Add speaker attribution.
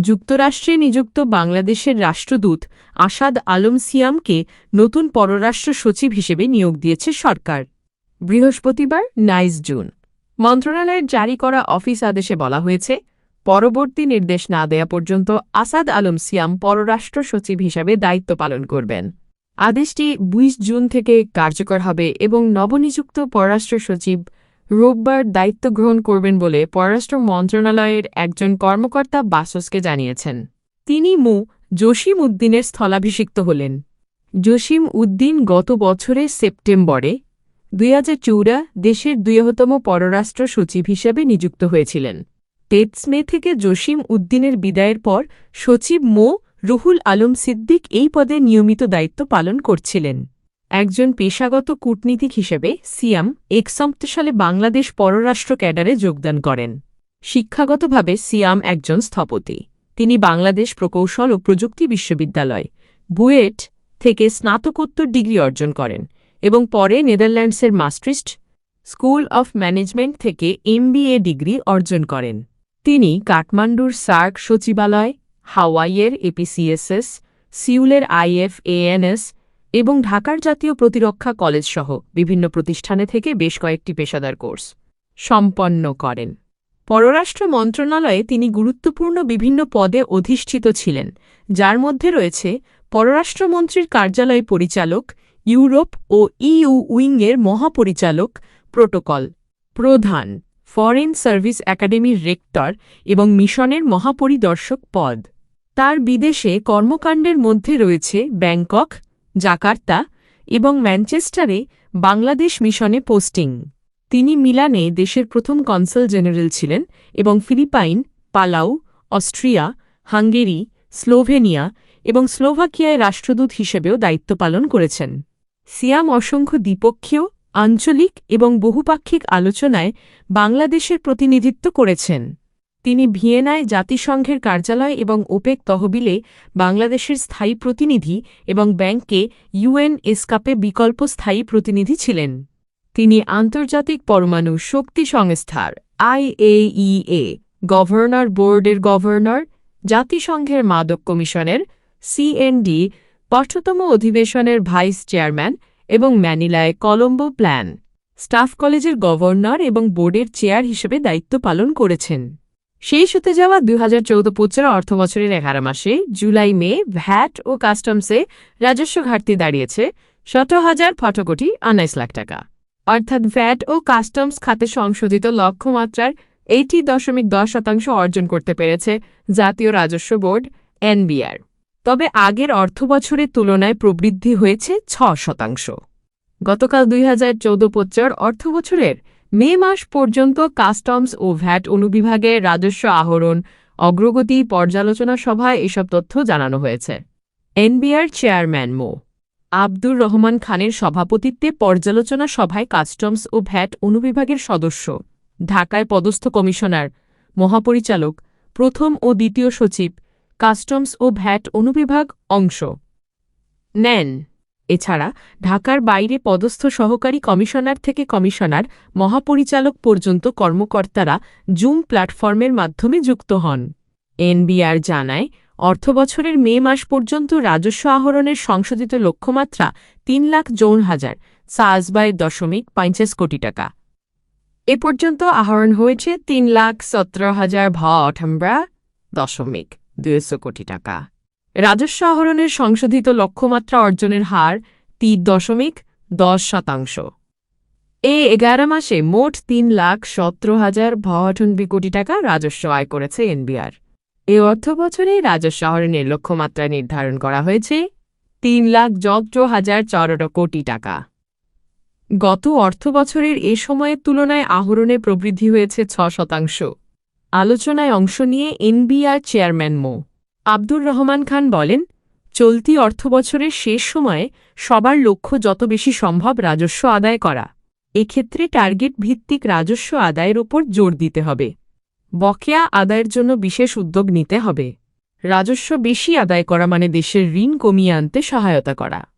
Speaker 1: যুক্তরাষ্ট্রে নিযুক্ত বাংলাদেশের রাষ্ট্রদূত আসাদ আলম সিয়ামকে নতুন পররাষ্ট্র সচিব হিসেবে নিয়োগ দিয়েছে সরকার। বৃহস্পতিবার, নাইস জুন। মন্ত্রণালয়ের জারি করা অফিস আদেশে বলা হয়েছে, পরবর্তী নির্দেশ না দেয়া পর্যন্ত আসাদ আলম সিয়াম পররাষ্ট্র সচিব হিসাবে দায়িত্ব পালন করবেন। আদেশটি বিশ জুন থেকে কার্যকর হবে এবং নবনিযুক্ত পররাষ্ট্র সচিব রোববার দায়িত্ব গ্রহণ করবেন বলে পররাষ্ট্র মন্ত্রণালয়ের একজন কর্মকর্তা বাসসকে জানিয়েছেন। তিনি মু. জসিম উদ্দিনের স্থলাভিষিক্ত হলেন। জসিম উদ্দিন গত বছরের সেপ্টেম্বরে দুই দেশের দুইহতম পররাষ্ট্র সচিব হিসেবে নিযুক্ত হয়েছিলেন। টেটসমে থেকে জসিম উদ্দিনের বিদায়ের পর সচিব মো. রুহুল আলম সিদ্দিক এই পদে নিয়মিত দায়িত্ব পালন করছিলেন। একজন পেশাগত কূটনীতিক হিসেবে সিয়াম একসপ্ত সালে বাংলাদেশ পররাষ্ট্র ক্যাডারে যোগদান করেন। শিক্ষাগতভাবে সিয়াম একজন স্থপতি। তিনি বাংলাদেশ প্রকৌশল ও প্রযুক্তি বিশ্ববিদ্যালয়, বুয়েট থেকে স্নাতকোত্তর ডিগ্রি অর্জন করেন এবং পরে নেদারল্যান্ডসের মাস্ট্রিস্ট স্কুল অফ ম্যানেজমেন্ট থেকে এমবিএ ডিগ্রি অর্জন করেন। তিনি কাঠমান্ডুর সার্ক সচিবালয়, হাওয়াইয়ের এপিসিএসএস, সিউলের আইএফএএনএস এবং ঢাকার জাতীয় প্রতিরক্ষা কলেজ সহ বিভিন্ন প্রতিষ্ঠানে থেকে বেশ কয়েকটি পেশাদার কোর্স সম্পন্ন করেন। পররাষ্ট্র মন্ত্রণালয়ে তিনি গুরুত্বপূর্ণ বিভিন্ন পদে অধিষ্ঠিত ছিলেন, যার মধ্যে রয়েছে পররাষ্ট্রমন্ত্রীর কার্যালয় পরিচালক, ইউরোপ ও ইউ উইংয়ের মহাপরিচালক, প্রোটোকল প্রধান, ফরেন সার্ভিস একাডেমির রেক্টর এবং মিশনের মহাপরিদর্শক পদ। তার বিদেশে কর্মকাণ্ডের মধ্যে রয়েছে ব্যাংকক জাকার্তা এবং ম্যানচেস্টারে বাংলাদেশ মিশনে পোস্টিং। তিনি মিলানে দেশের প্রথম কনসাল জেনারেল ছিলেন এবং Philippine Palau Austria, Hungary, Slovenia এবং স্লোভাকিয়ায় রাষ্ট্রদূত হিসেবেও দায়িত্ব পালন করেছেন। সিয়াম অসংখ্য দ্বিপক্ষীয়, আঞ্চলিক এবং বহুপাক্ষিক আলোচনায় বাংলাদেশের প্রতিনিধিত্ব করেছেন। তিনি ভিয়েনায় জাতিসংঘের কার্যালয় এবং ওপেক তহবিলে বাংলাদেশের স্থায়ী প্রতিনিধি এবং ব্যাংকে ইউএন এসকাপে বিকল্প স্থায়ী প্রতিনিধি ছিলেন। তিনি আন্তর্জাতিক পরমাণু শক্তি সংস্থার আইএইএ, গভর্নর বোর্ডের গভর্নর, জাতিসংঘের মাদক কমিশনের সিএনডি পঞ্চতম অধিবেশনের ভাইস চেয়ারম্যান এবং ম্যানিলায় কলম্বো প্ল্যান। স্টাফ কলেজের গভর্নর এবং বোর্ডের চেয়ার হিসেবে দায়িত্ব পালন করেছেন। শেষ হতে যাওয়া দুই হাজার চৌদ্দ পঁচিশ অর্থবছরের এগারো মাসে জুলাই, মে, ভ্যাট ও কাস্টমসে রাজস্ব ঘাটতি দাঁড়িয়েছে। সতেরো হাজার ফটো কোটি আনাইশ লাখ টাকা। অর্থাৎ ভ্যাট ও কাস্টমস খাতে সংশোধিত লক্ষ্যমাত্রার এইটি দশমিক দশ শতাংশ অর্জন করতে পেরেছে জাতীয় রাজস্ব বোর্ড, এনবিআর। তবে আগের অর্থবছরের তুলনায় প্রবৃদ্ধি হয়েছে ছ শতাংশ। গতকাল দুই হাজার চৌদ্দ পঁচিশ অর্থবছরের মে মাস পর্যন্ত কাস্টমস ও ভ্যাট অনুবিভাগে রাজস্ব আহরণ, অগ্রগতি, পর্যালোচনা সভায় এসব তথ্য জানানো হয়েছে। এনবিআর চেয়ারম্যান মো. আব্দুর রহমান খানের সভাপতিত্বে পর্যালোচনা সভায় কাস্টমস ও ভ্যাট অনুবিভাগের সদস্য, ঢাকায় পদস্থ কমিশনার, মহাপরিচালক, প্রথম ও দ্বিতীয় সচিব, কাস্টমস ও ভ্যাট অনুবিভাগ অংশ নেন। এছাড়া ঢাকার বাইরে পদস্থ সহকারী কমিশনার থেকে কমিশনার, মহাপরিচালক পর্যন্ত কর্মকর্তারা জুম প্ল্যাটফর্মের মাধ্যমে যুক্ত হন। এনবিআর জানায় অর্থবছরের মে মাস পর্যন্ত রাজস্ব আহরণের সংশোধিত লক্ষ্যমাত্রা তিন লাখ জৌন হাজার সাজবাই দশমিক পঞ্চাশ কোটি টাকা। এ পর্যন্ত আহরণ হয়েছে তিন লাখ সতেরো হাজার ভ অঠম্বরা দশমিক দুইশো কোটি টাকা। রাজস্ব আহরণের সংশোধিত লক্ষ্যমাত্রা অর্জনের হার তিন দশমিক দশ শতাংশ। এ এগারো মাসে মোট তিন লাখ সতেরো হাজার ভয়ানব্বই কোটি টাকা রাজস্ব আয় করেছে এনবিআর। এ অর্থ বছরে রাজস্ব আহরণের লক্ষ্যমাত্রা নির্ধারণ করা হয়েছে তিন লাখ যত্র হাজার চরট কোটি টাকা। গত অর্থবছরের এ সময়ের তুলনায় আহরণে প্রবৃদ্ধি হয়েছে ছ শতাংশ। আলোচনায় অংশ নিয়ে এনবিআর চেয়ারম্যান মো। আব্দুর রহমান খান বলেন, চলতি অর্থবছরের শেষ সময়ে সবার লক্ষ্য যত বেশি সম্ভব রাজস্ব আদায় করা। এক্ষেত্রে টার্গেট ভিত্তিক রাজস্ব আদায়ের ওপর জোর দিতে হবে। বকেয়া আদায়ের জন্য বিশেষ উদ্যোগ নিতে হবে। রাজস্ব বেশি আদায় করা মানে দেশের ঋণ কমিয়ে আনতে সহায়তা করা।